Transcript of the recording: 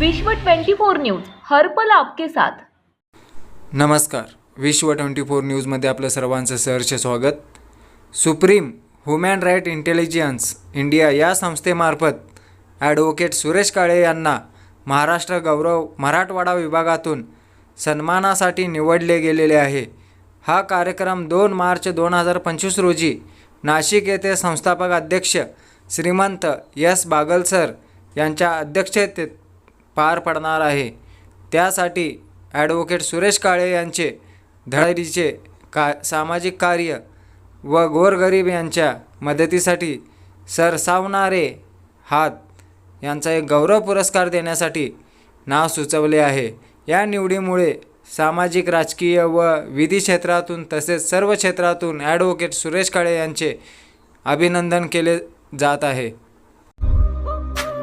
विश्व 24 न्यूज हर पल आपके साथ. नमस्कार. विश्व ट्वेंटी फोर न्यूजमध्ये आपलं सर्वांचं सहर्ष स्वागत. Supreme human right intelligence India या संस्थेमार्फत ॲडव्होकेट सुरेश काळे यांना महाराष्ट्र गौरव मराठवाडा विभागातून सन्मानासाठी निवडले गेलेले आहे. हा कार्यक्रम दोन मार्च दोन हजार पंचवीस रोजी नाशिक येथे संस्थापक अध्यक्ष श्रीमंत यस बागल सर यांच्या अध्यक्षतेत पार पडणार आहे. त्यासाठी ॲडव्होकेट सुरेश काळे यांचे धडाडीचे का सामाजिक कार्य व गोरगरीब यांच्या मदतीसाठी सरसावणारे हात यांचा एक गौरव पुरस्कार देण्यासाठी नाव सुचवले आहे. या निवडीमुळे सामाजिक राजकीय व विधी क्षेत्रातून तसेच सर्व क्षेत्रातून ॲडव्होकेट सुरेश काळे यांचे अभिनंदन केले जात आहे.